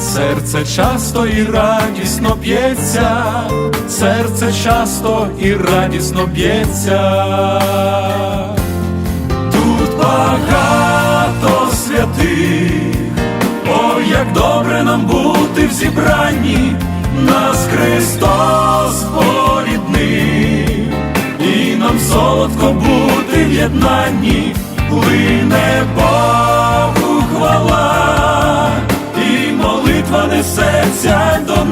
Серце часто і радісно б'ється, серце часто і радісно б'ється. Тут багато святих, ой, як добре нам бути в зібранні, нас Христос поріднив, і нам солодко бути в єднанні, лине Богу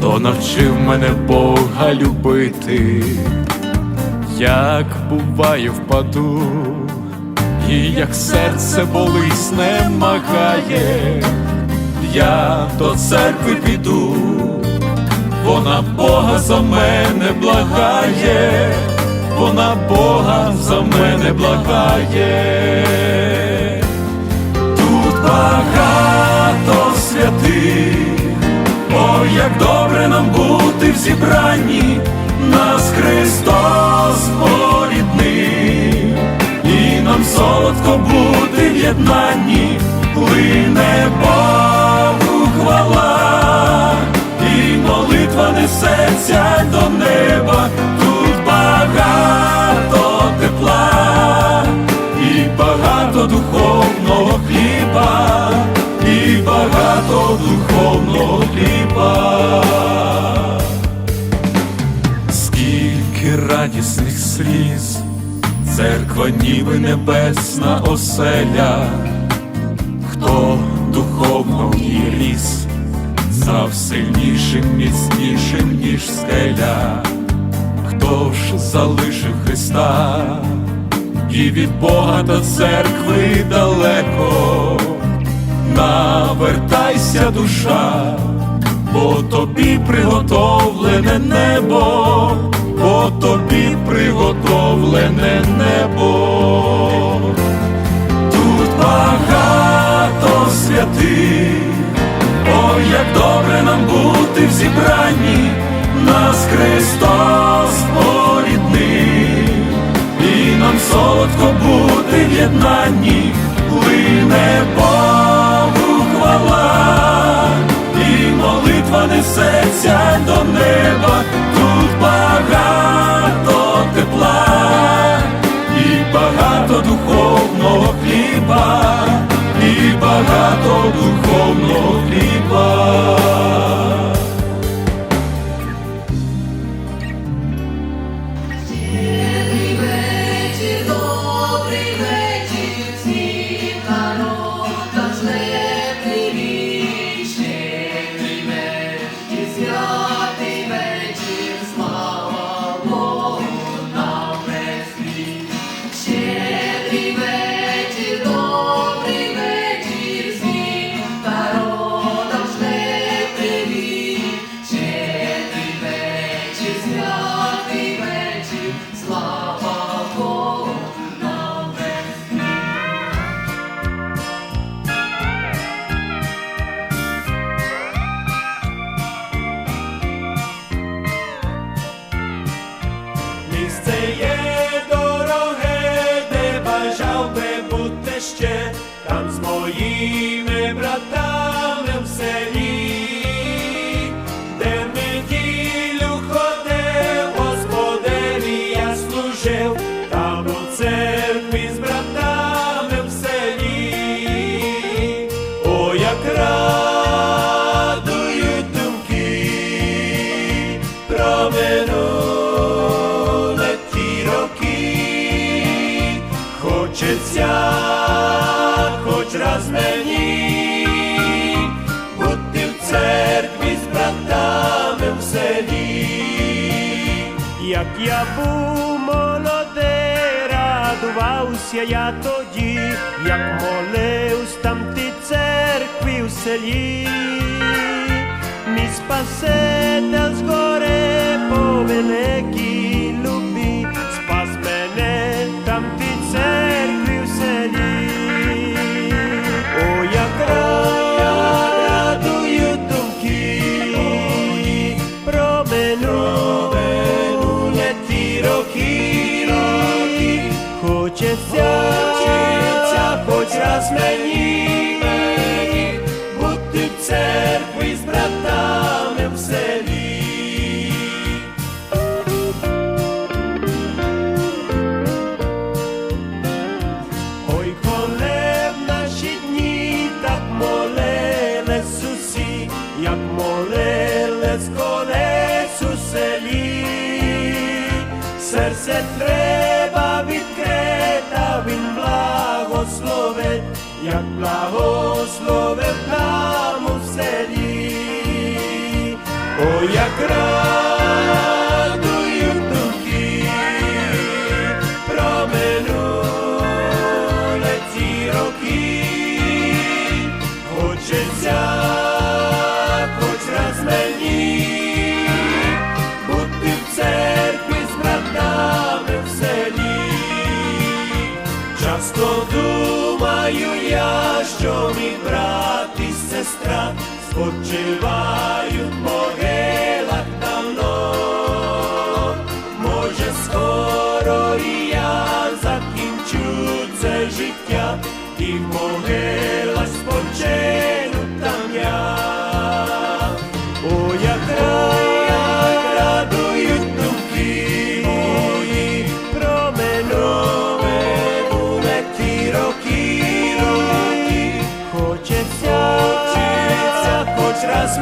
хто навчив мене Бога любити, як буває впаду, і як серце болить немагає, я до церкви піду, вона Бога за мене благає, вона Бога за мене благає. Тут багато як добре нам бути в зібранні, нас Христос поріднив, і нам солодко бути в єднанні, лине Богу церква ніби небесна оселя, хто духовно ній ріс, став сильнішим, міцнішим, ніж скеля, хто ж залишив Христа? І від Бога та церкви далеко, навертайся, душа, бо тобі приготовлене небо, бо тобі приготовлене небо. Тут багато святих, ой, як добре нам бути в зібранні, нас Христос поріднив, і нам солодко бути в єднанні, лине Богу хвала, і молитва несеться до неба, я був молодий, радувався я тоді, як молився там ти церкві в селі. Мій спаситель з хоч раз мені бути в церкві з братами в селі. Ой, коли в наші дні так молились усі, як молились колись у селі, серце треба відкрита, він благословить, як благословив нам у селі. о як радую думаю я, що мій брат і сестра спочивають в могилах давно. Може, скоро і я закінчу це життя, і в могилах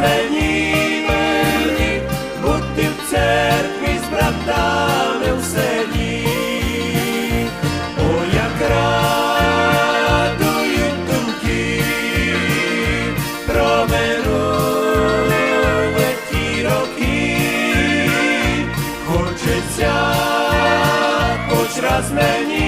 мені бути в церкві з братами в селі. О, як радують думки про минуле ті роки, хочеться хоч раз мені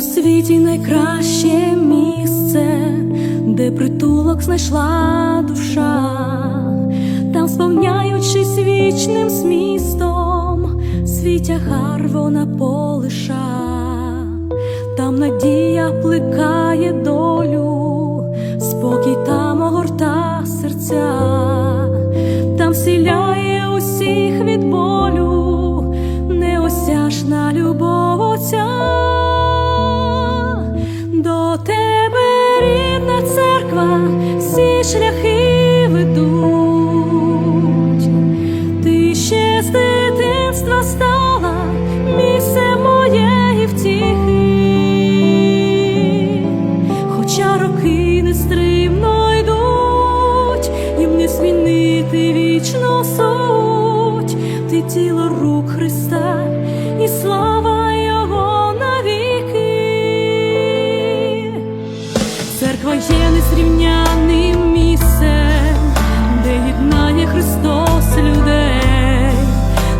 у світі найкраще місце, де притулок знайшла душа, там, сповняючись вічним змістом, свій тягар вона полиша, там надія плекає долю, спокій там огорта серця, є несрівняним місцем, де єднає Христос людей,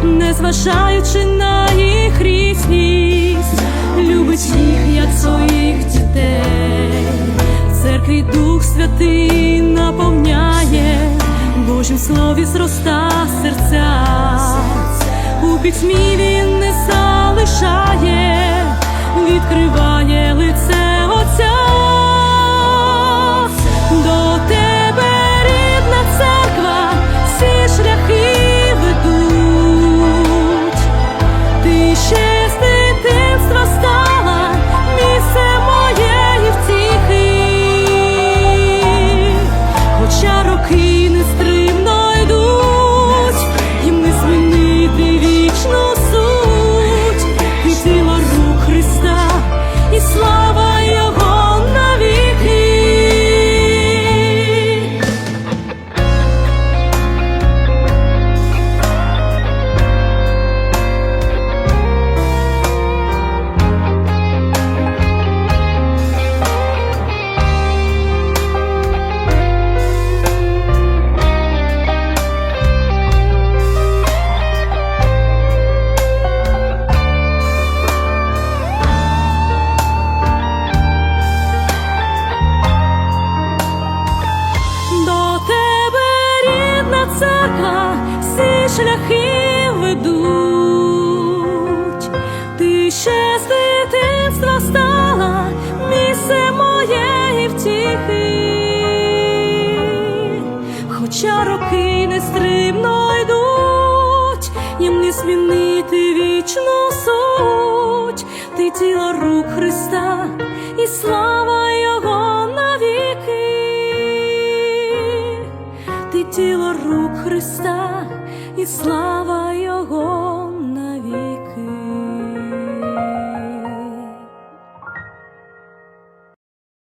незважаючи на їх різність, любить їх, як своїх дітей, церкві Дух Святий наповняє, Божім слові зроста серця у пітьмі. тобі змінити вічну суть, ти тіло рук Христа і слава Його навіки, ти тіло рук Христа і слава Його.